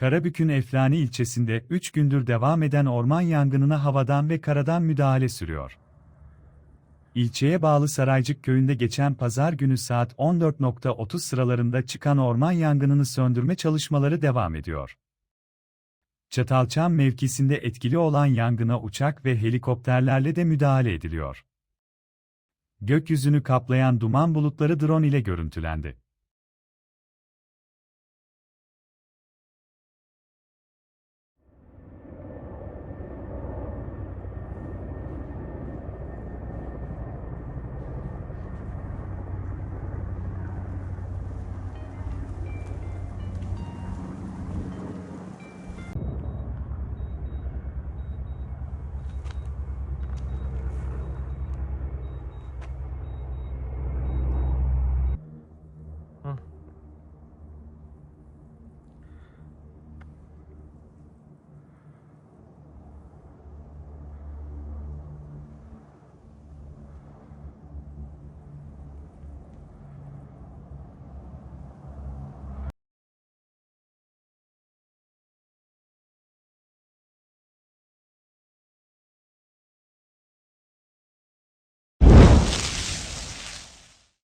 Karabük'ün Eflani ilçesinde 3 gündür devam eden orman yangınına havadan ve karadan müdahale sürüyor. İlçeye bağlı Saraycık köyünde geçen pazar günü saat 14.30 sıralarında çıkan orman yangınını söndürme çalışmaları devam ediyor. Çatalçam mevkisinde etkili olan yangına uçak ve helikopterlerle de müdahale ediliyor. Gökyüzünü kaplayan duman bulutları drone ile görüntülendi.